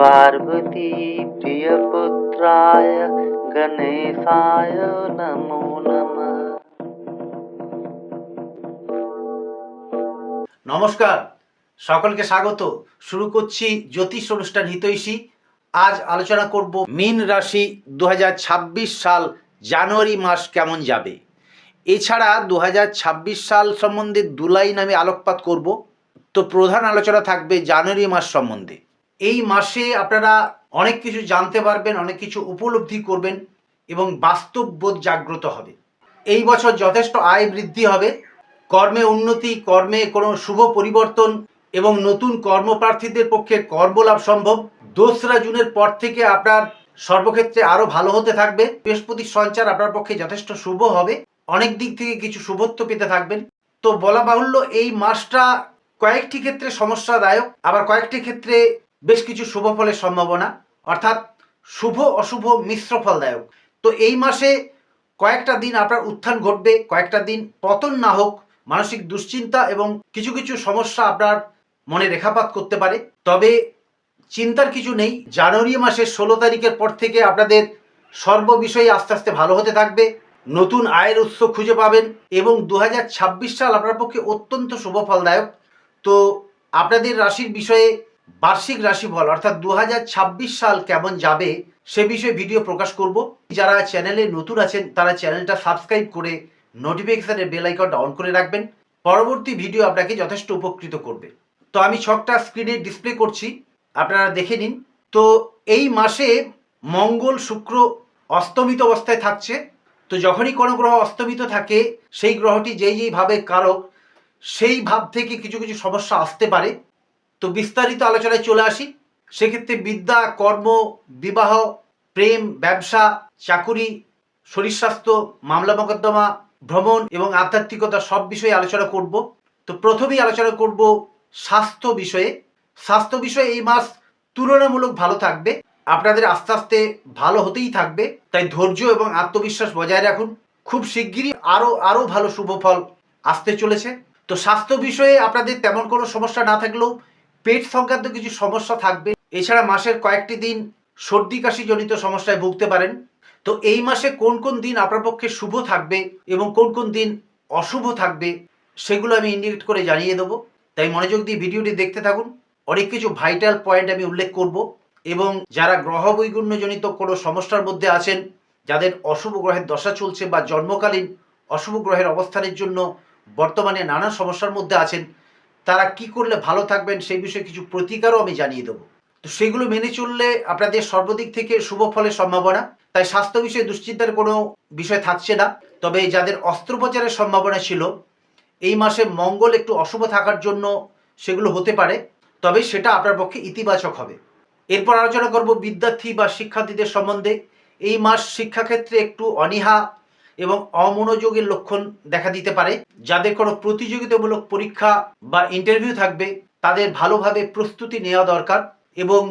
पार्वती प्रियपुत्राय गणेशाय नमो नमः নমস্কার সকলকে স্বাগত শুরু করছি জ্যোতিষ অনুষ্ঠান হিতৈষী আজ আলোচনা করব মীন রাশি দু সাল জানুয়ারি মাস কেমন যাবে এছাড়া দু সাল সম্বন্ধে দু লাইন আমি আলোকপাত করব তো প্রধান আলোচনা থাকবে জানুয়ারি মাস সম্বন্ধে এই মাসে আপনারা অনেক কিছু জানতে পারবেন, অনেক কিছু উপলব্ধি করবেন এবং বাস্তব বোধ জাগ্রত হবে। এই বছর যথেষ্ট আয় বৃদ্ধি হবে। কর্মে উন্নতি, কর্মে কোনো শুভ পরিবর্তন এবং নতুন কর্মপ্রার্থীদের পক্ষে কর্মলাভ সম্ভব। দোসরা জুনের পর থেকে আপনার সর্বক্ষেত্রে আরও ভালো হতে থাকবে। বৃহস্পতির সঞ্চার আপনার পক্ষে যথেষ্ট শুভ হবে। অনেক দিক থেকে কিছু শুভত্ব পেতে থাকবেন। তো বলা বাহুল্য, এই মাসটা কয়েকটি ক্ষেত্রে সমস্যাদায়ক, আবার কয়েকটি ক্ষেত্রে বেশ কিছু শুভ ফলের সম্ভাবনা, অর্থাৎ শুভ, অশুভ, মিশ্র ফলদায়ক। তো এই মাসে কয়েকটা দিন আপনার উত্থান ঘটবে, কয়েকটা দিন পতন না হোক, মানসিক দুশ্চিন্তা এবং কিছু কিছু সমস্যা আপনার মনে রেখাপাত করতে পারে। তবে চিন্তার কিছু নেই, জানুয়ারি মাসের ষোলো তারিখের পর থেকে আপনাদের সর্ববিষয়ে আস্তে আস্তে ভালো হতে থাকবে, নতুন আয়ের উৎস খুঁজে পাবেন এবং দু হাজার ছাব্বিশ সাল আপনার পক্ষে অত্যন্ত শুভ ফলদায়ক। তো আপনাদের রাশির বিষয়ে বার্ষিক রাশিফল, অর্থাৎ দু হাজার ছাব্বিশ সাল কেমন যাবে, সে বিষয়ে ভিডিও প্রকাশ করব। যারা চ্যানেলে নতুন আছেন, তারা চ্যানেলটা সাবস্ক্রাইব করে নোটিফিকেশনের বেল আইকনটা অন করে রাখবেন। পরবর্তী ভিডিও আপনাকে যথেষ্ট উপকৃত করবে। তো আমি ছকটা স্ক্রিনে ডিসপ্লে করছি, আপনারা দেখে নিন। তো এই মাসে মঙ্গল, শুক্র অস্তমিত অবস্থায় থাকছে। তো যখনই কোনো গ্রহ অস্তমিত থাকে, সেই গ্রহটি যেই যেইভাবে কারক, সেই ভাব থেকে কিছু কিছু সমস্যা আসতে পারে। তো বিস্তারিত আলোচনায় চলে আসি। সেক্ষেত্রে বিদ্যা, কর্ম, বিবাহ, প্রেম, ব্যবসা, চাকুরি, শরীর স্বাস্থ্য, মামলা মোকদ্দমা, ভ্রমণ এবং আধ্যাত্মিকতা সব বিষয়ে আলোচনা করব। তো প্রথমেই আলোচনা করব স্বাস্থ্য বিষয়ে। স্বাস্থ্য বিষয়ে এই মাস তুলনামূলক ভালো থাকবে। আপনাদের আস্তে আস্তে ভালো হতেই থাকবে। তাই ধৈর্য এবং আত্মবিশ্বাস বজায় রাখুন। খুব শিগগিরই আরও আরও ভালো শুভ ফল আসতে চলেছে। তো স্বাস্থ্য বিষয়ে আপনাদের তেমন কোনো সমস্যা না থাকলেও পেট সংক্রান্ত কিছু সমস্যা থাকবে। এছাড়া মাসের কয়েকটি দিন সর্দি কাশি জনিত সমস্যায় ভুগতে পারেন। তো এই মাসে কোন কোন দিন আপনার পক্ষে শুভ থাকবে এবং কোন কোন দিন অশুভ থাকবে, সেগুলো আমি ইন্ডিকেট করে জানিয়ে দেবো। তাই মনোযোগ দিয়ে ভিডিওটি দেখতে থাকুন। অনেক কিছু ভাইটাল পয়েন্ট আমি উল্লেখ করব এবং যারা গ্রহ বৈগুণ্যজনিত কোনো সমস্যার মধ্যে আছেন, যাদের অশুভ গ্রহের দশা চলছে বা জন্মকালীন অশুভ গ্রহের অবস্থানের জন্য বর্তমানে নানা সমস্যার মধ্যে আছেন তারা কি করলে ভালো থাকবেন সেই বিষয়ে কিছু প্রতিকারও আমি জানিয়ে দেবো। তো সেগুলো মেনে চললে আপনাদের সর্বদিক থেকে শুভ ফলের সম্ভাবনা। তাই স্বাস্থ্য বিষয়ে দুশ্চিন্তার কোনো বিষয় থাকছে না। তবে যাদের অস্ত্রোপচারের সম্ভাবনা ছিল, এই মাসে মঙ্গল একটু অশুভ থাকার জন্য সেগুলো হতে পারে। তবে সেটা আপনার পক্ষে ইতিবাচক হবে। এরপর আলোচনা করব বিদ্যার্থী বা শিক্ষার্থীদের সম্বন্ধে। এই মাস শিক্ষাক্ষেত্রে একটু অনীহা এবং অমনোযোগের লক্ষণ দেখা দিতে পারে। যাদের কোনো প্রতিযোগিতামূলক পরীক্ষা বা ইন্টারভিউ থাকবে, তাদের ভালোভাবে প্রস্তুতি নেওয়া দরকার এবং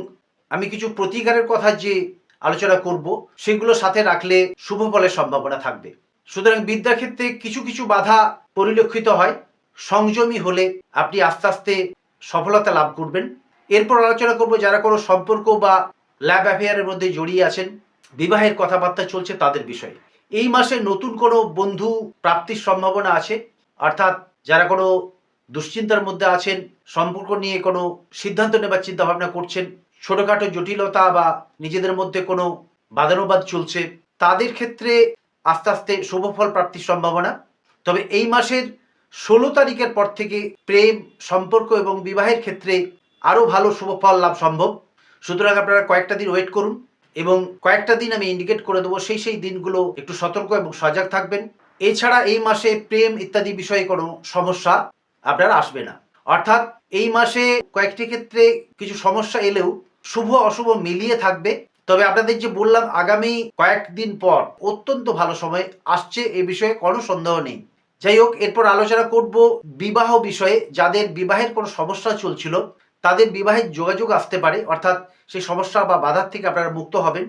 আমি কিছু প্রতিকারের কথা যে আলোচনা করব, সেগুলো সাথে রাখলে শুভ ফলের সম্ভাবনা থাকবে। সুতরাং বিদ্যাক্ষেত্রে কিছু কিছু বাধা পরিলক্ষিত হয়। সংযমী হলে আপনি আস্তে আস্তে সফলতা লাভ করবেন। এরপর আলোচনা করব যারা কোনো সম্পর্ক বা ল্যাব অ্যাফেয়ারের মধ্যে জড়িয়ে আছেন, বিবাহের কথাবার্তা চলছে তাদের বিষয়ে। এই মাসে নতুন কোনো বন্ধু প্রাপ্তির সম্ভাবনা আছে? অর্থাৎ যারা কোনো দুশ্চিন্তার মধ্যে আছেন, সম্পর্ক নিয়ে কোনো সিদ্ধান্ত নেবার চিন্তা ভাবনা করছেন, ছোটোখাটো জটিলতা বা নিজেদের মধ্যে কোনো বাদানুবাদ চলছে, তাদের ক্ষেত্রে আস্তে আস্তে শুভফল প্রাপ্তির সম্ভাবনা। তবে এই মাসের ষোলো তারিখের পর থেকে প্রেম, সম্পর্ক এবং বিবাহের ক্ষেত্রে আরও ভালো শুভফল লাভ সম্ভব। সুতরাং আপনারা কয়েকটা দিন ওয়েট করুন। এবং কয়েকটা দিন আমি ইন্ডিকেট করে দেবো, সেই সেই দিনগুলো একটু সতর্ক এবং সজাগ থাকবেন। এছাড়া এই মাসে প্রেম ইত্যাদি বিষয়ে কোনো সমস্যা আপনার আসবে না। অর্থাৎ এই মাসে কয়েকটি ক্ষেত্রে কিছু সমস্যা এলেও শুভ অশুভ মিলিয়ে থাকবে। তবে আপনাদের যে বললাম, আগামী কয়েকদিন পর অত্যন্ত ভালো সময় আসছে এ বিষয়ে কোনো সন্দেহ নেই। যাই হোক, এরপর আলোচনা করব বিবাহ বিষয়ে, যাদের বিবাহের কোনো সমস্যা চলছিল। তাদের বিবাহের যোগাযোগ আসতে পারে, অর্থাৎ সেই সমস্যা বা বাধার থেকে আপনারা মুক্ত হবেন।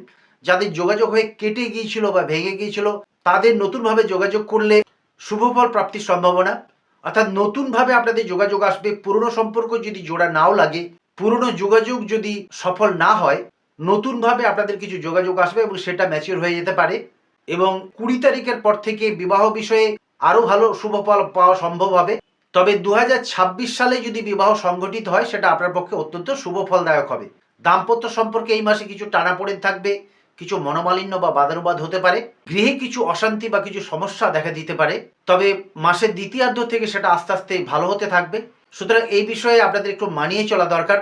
যাদের যোগাযোগ হয়ে কেটে গিয়েছিল বা ভেঙে গিয়েছিল, তাদের নতুনভাবে যোগাযোগ করলে শুভফল প্রাপ্তির সম্ভাবনা। অর্থাৎ নতুনভাবে আপনাদের যোগাযোগ আসবে, পুরনো সম্পর্ক যদি জোড়া নাও লাগে, পুরনো যোগাযোগ যদি সফল না হয়, নতুনভাবে আপনাদের কিছু যোগাযোগ আসবে এবং সেটা ম্যাচিওর হয়ে যেতে পারে এবং কুড়ি তারিখের পর থেকে বিবাহ বিষয়ে আরও ভালো শুভ ফল পাওয়া সম্ভব হবে। তবে দু হাজার ছাব্বিশ সালে যদি বিবাহ সংগঠিত হয়, সেটা আপনার পক্ষে অত্যন্ত শুভ ফলদায়ক হবে। দাম্পত্য সম্পর্কে এই মাসে কিছু টানাপোড়েন থাকবে, কিছু মনোমালিন্য বা বাদানুবাদ হতে পারে, গৃহে কিছু অশান্তি বা কিছু সমস্যা দেখা দিতে পারে, তবে মাসের দ্বিতীয়ার্ধ থেকে সেটা আস্তে আস্তে ভালো হতে থাকবে। সুতরাং এই বিষয়ে আপনাদের একটু মানিয়ে চলা দরকার।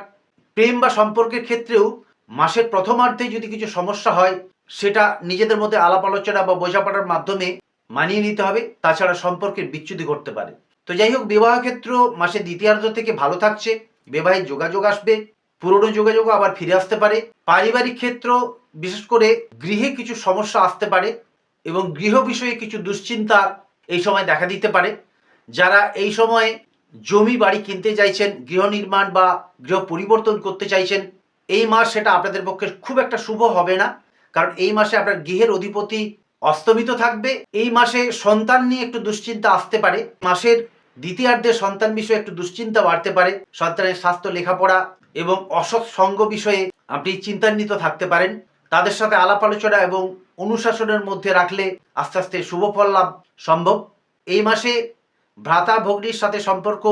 প্রেম বা সম্পর্কের ক্ষেত্রেও মাসের প্রথমার্ধে যদি কিছু সমস্যা হয়, সেটা নিজেদের মধ্যে আলাপ আলোচনা বা বোঝাপড়ার মাধ্যমে মানিয়ে নিতে হবে। তাছাড়া সম্পর্কের বিচ্যুতি ঘটতে পারে। তো যাই হোক, বিবাহ ক্ষেত্র মাসে দ্বিতীয়ার্ধ থেকে ভালো থাকছে বিবাহের যোগাযোগ আসবে, পুরনো যোগাযোগও আবার ফিরে আসতে পারে। পারিবারিক ক্ষেত্র, বিশেষ করে গৃহে কিছু সমস্যা আসতে পারে এবং গৃহ বিষয়ে কিছু দুশ্চিন্তা এই সময় দেখা দিতে পারে। যারা এই সময়ে জমি বাড়ি কিনতে চাইছেন, গৃহ নির্মাণ বা গৃহ পরিবর্তন করতে চাইছেন, এই মাস সেটা আপনাদের পক্ষে খুব একটা শুভ হবে না। কারণ এই মাসে আপনার গৃহের অধিপতি অস্তমিত থাকবে। এই মাসে সন্তান নিয়ে একটু দুশ্চিন্তা আসতে পারে। মাসের দ্বিতীয়ার্ধে সন্তান বিষয়ে একটু দুশ্চিন্তা বাড়তে পারে, সন্তানের স্বাস্থ্য, লেখাপড়া এবং অসৎ সঙ্গ বিষয়ে আপনি চিন্তান্বিত থাকতে পারেন। তাদের সাথে আলাপ আলোচনা এবং অনুশাসনের মধ্যে রাখলে আস্তে আস্তে শুভ ফল লাভ সম্ভব। এই মাসে ভ্রাতা ভগ্নির সাথে সম্পর্ক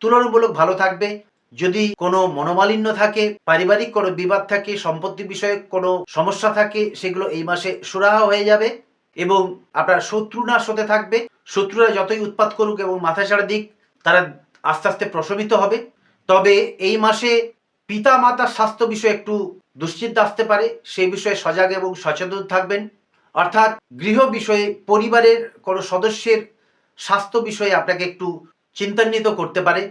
তুলনামূলক ভালো থাকবে। যদি কোনো মনোমালিন্য থাকে, পারিবারিক কোনো বিবাদ থাকে, সম্পত্তি বিষয়ে কোনো সমস্যা থাকে, সেগুলো এই মাসে সুরাহা হয়ে যাবে। এবং আপনার শত্রু নাশ থাকবে। শত্রুরা যতই উৎপাত করুক এবং মাথা ছাড়া দিক, তারা আস্তে আস্তে প্রশমিত হবে। তবে এই মাসে পিতা মাতার স্বাস্থ্য বিষয়ে একটু দুশ্চিন্তা আসতে পারে সেই বিষয়ে সজাগ এবং সচেতন থাকবেন। অর্থাৎ গৃহ বিষয়ে, পরিবারের কোনো সদস্যের স্বাস্থ্য বিষয়ে আপনাকে একটু চিন্তান্বিত করতে পারে।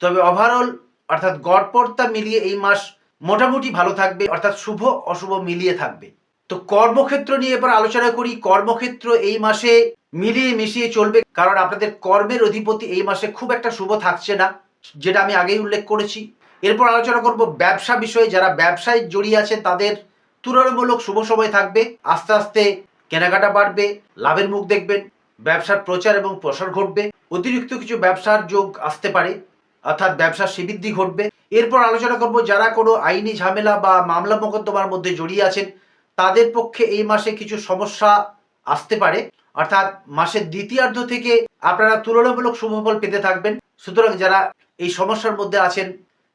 তবে ওভারঅল অর্থাৎ গড়পড়তা মিলিয়ে এই মাস মোটামুটি ভালো থাকবে, অর্থাৎ শুভ অশুভ মিলিয়ে থাকবে। তো কর্মক্ষেত্র নিয়ে এবার আলোচনা করি। কর্মক্ষেত্র এই মাসে মিলিয়ে মিশিয়ে চলবে, কারণ আপনাদের কর্মের অধিপতি এই মাসে খুব একটা শুভ থাকছে না, যেটা আমি আগেই উল্লেখ করেছি। এরপর আলোচনা করব ব্যবসা বিষয়ে। যারা ব্যবসায় জড়িয়ে আছেন, তাদের তুলনামূলক শুভ সময় থাকবে। আস্তে আস্তে কেনাকাটা বাড়বে, লাভের মুখ দেখবেন, ব্যবসার প্রচার এবং প্রসার ঘটবে, অতিরিক্ত কিছু ব্যবসার যোগ আসতে পারে, অর্থাৎ ব্যবসার শ্রীবৃদ্ধি ঘটবে। এরপর আলোচনা করব যারা কোনো আইনি ঝামেলা বা মামলা মোকদ্দমার মধ্যে জড়িয়ে আছেন তাদের পক্ষে এই মাসে কিছু সমস্যা আসতে পারে। অর্থাৎ মাসের দ্বিতীয়ার্ধ থেকে আপনারা তুলনামূলক শুভফল পেতে থাকবেন। সুতরাং যারা এই সমস্যার মধ্যে আছেন,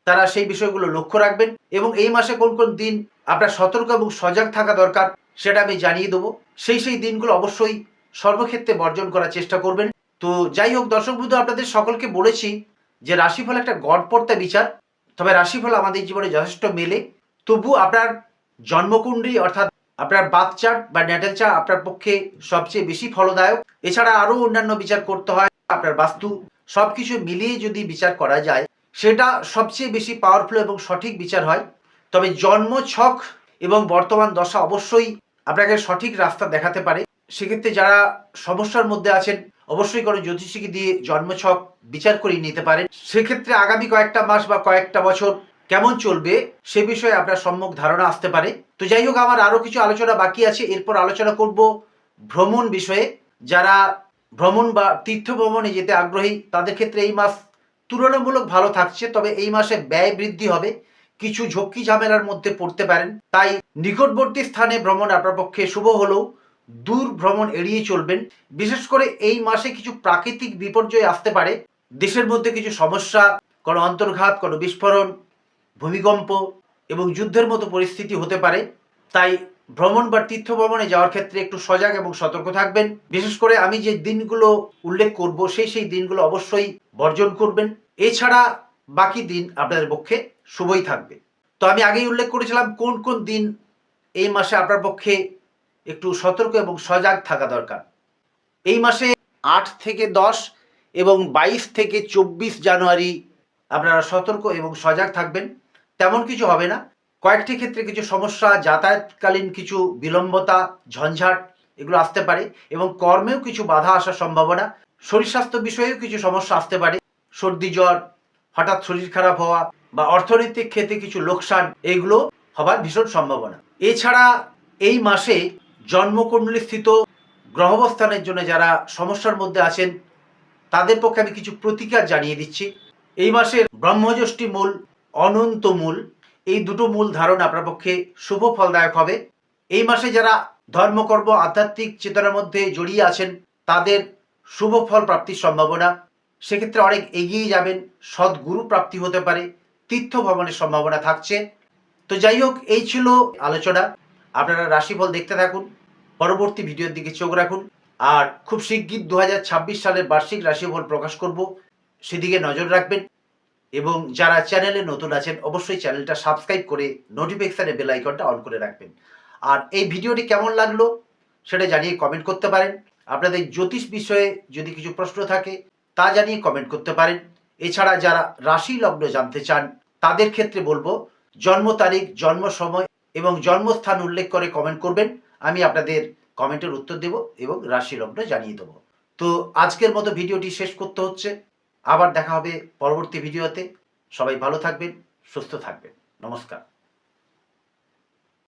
তারা সেই বিষয়গুলো লক্ষ্য রাখবেন এবং এই মাসে কোন কোন দিন আপনার সতর্ক এবং সজাগ থাকা দরকার সেটা আমি জানিয়ে দেবো। সেই সেই দিনগুলো অবশ্যই সর্বক্ষেত্রে বর্জন করার চেষ্টা করবেন। তো যাই হোক, দর্শক বন্ধু, আপনাদের সকলকে বলেছি যে রাশিফল একটা গড়পড়তা বিচার। তবে রাশিফল আমাদের জীবনে যথেষ্ট মেলে। তবু আপনার জন্মকুণ্ডলী, অর্থাৎ আপনার বাথ চার্ট বা ন্যাটেল চার্ট আপনার পক্ষে সবচেয়ে বেশি ফলদায়ক। এছাড়া আরও অন্যান্য বিচার করতে হয়, আপনার বাস্তু। সব কিছু মিলিয়ে যদি বিচার করা যায়, সেটা সবচেয়ে বেশি পাওয়ারফুল এবং সঠিক বিচার হয়। তবে জন্ম, ছক এবং বর্তমান দশা অবশ্যই আপনাকে সঠিক রাস্তা দেখাতে পারে। সেক্ষেত্রে যারা সমস্যার মধ্যে আছেন, অবশ্যই কোনো জ্যোতিষীকে দিয়ে জন্মছক বিচার করিয়ে নিতে পারেন। সেক্ষেত্রে আগামী কয়েকটা মাস বা কয়েকটা বছর কেমন চলবে, সে বিষয়ে আপনার সম্মুখ ধারণা আসতে পারে। তো যাই হোক, আমার আরও কিছু আলোচনা বাকি আছে। এরপর আলোচনা করব ভ্রমণ বিষয়ে। যারা ভ্রমণ বা তীর্থ ভ্রমণে যেতে আগ্রহী, তাদের ক্ষেত্রে এই মাস তুলনামূলক ভালো থাকছে, তবে এই মাসে ব্যয় বৃদ্ধি হবে। কিছু ঝক্কি ঝামেলার মধ্যে পড়তে পারেন। তাই নিকটবর্তী স্থানে ভ্রমণ আপনার পক্ষে শুভ হলেও দূর ভ্রমণ এড়িয়ে চলবেন। বিশেষ করে এই মাসে কিছু প্রাকৃতিক বিপর্যয় আসতে পারে। দেশের মধ্যে কিছু সমস্যা, কোনো অন্তর্ঘাত, কোনো বিস্ফোরণ, ভূমিকম্প এবং যুদ্ধের মতো পরিস্থিতি হতে পারে, তাই ভ্রমণ বা তীর্থ ভ্রমণে যাওয়ার ক্ষেত্রে একটু সজাগ এবং সতর্ক থাকবেন। বিশেষ করে আমি যে দিনগুলো উল্লেখ করব, সেই সেই দিনগুলো অবশ্যই বর্জন করবেন। এছাড়া বাকি দিন আপনাদের পক্ষে শুভই থাকবে। তো আমি আগেই উল্লেখ করেছিলাম কোন কোন দিন এই মাসে আপনার পক্ষে একটু সতর্ক এবং সজাগ থাকা দরকার। এই মাসে আট থেকে দশ এবং বাইশ থেকে চব্বিশ জানুয়ারি আপনারা সতর্ক এবং সজাগ থাকবেন। তেমন কিছু হবে না। কয়েকটি ক্ষেত্রে কিছু সমস্যা, যাতায়াতকালীন কিছু বিলম্বতা, ঝঞ্ঝাট, এগুলো আসতে পারে এবং কর্মেও কিছু বাধা আসার সম্ভাবনা। শরীর স্বাস্থ্য বিষয়েও কিছু সমস্যা আসতে পারে। সর্দি, জ্বর, হঠাৎ শরীর খারাপ হওয়া বা অর্থনৈতিক ক্ষেত্রে কিছু লোকসান এইগুলো হবার ভীষণ সম্ভাবনা। এছাড়া এই মাসে জন্মকুণ্ডলী স্থিত গ্রহবস্থানের জন্য যারা সমস্যার মধ্যে আছেন, তাদের পক্ষে আমি কিছু প্রতিকার জানিয়ে দিচ্ছি। এই মাসের ব্রহ্মজ্যষ্ঠী মূল অনন্ত মূল এই দুটো মূল ধারণ আপনার পক্ষে শুভ ফলদায়ক হবে। এই মাসে যারা ধর্মকর্ম, আধ্যাত্মিক চেতনার মধ্যে জড়িয়ে আছেন, তাদের শুভ ফল প্রাপ্তির সম্ভাবনা। সেক্ষেত্রে অনেক এগিয়ে যাবেন, সদ্গুরু প্রাপ্তি হতে পারে, তীর্থ ভ্রমণের সম্ভাবনা থাকছে। তো যাই হোক, এই ছিল আলোচনা। আপনারা রাশিফল দেখতে থাকুন, পরবর্তী ভিডিওর দিকে চোখ রাখুন। আর খুব শিগগির দু হাজার ছাব্বিশ সালের বার্ষিক রাশিফল প্রকাশ করব, সেদিকে নজর রাখবেন। এবং যারা চ্যানেলে নতুন আছেন, অবশ্যই চ্যানেলটা সাবস্ক্রাইব করে নোটিফিকেশানে বেল আইকনটা অন করে রাখবেন। আর এই ভিডিওটি কেমন লাগল সেটা জানিয়ে কমেন্ট করতে পারেন। আপনাদের জ্যোতিষ বিষয়ে যদি কিছু প্রশ্ন থাকে, তা জানিয়ে কমেন্ট করতে পারেন। এছাড়া যারা রাশি লগ্ন জানতে চান, তাদের ক্ষেত্রে বলব, জন্ম তারিখ, জন্ম সময় এবং জন্মস্থান উল্লেখ করে কমেন্ট করবেন। আমি আপনাদের কমেন্টের উত্তর দেব এবং রাশি লগ্ন জানিয়ে দেবো। তো আজকের মতো ভিডিওটি শেষ করতে হচ্ছে। আবার দেখা হবে পরবর্তী ভিডিওতে। সবাই ভালো থাকবেন সুস্থ থাকবেন। নমস্কার।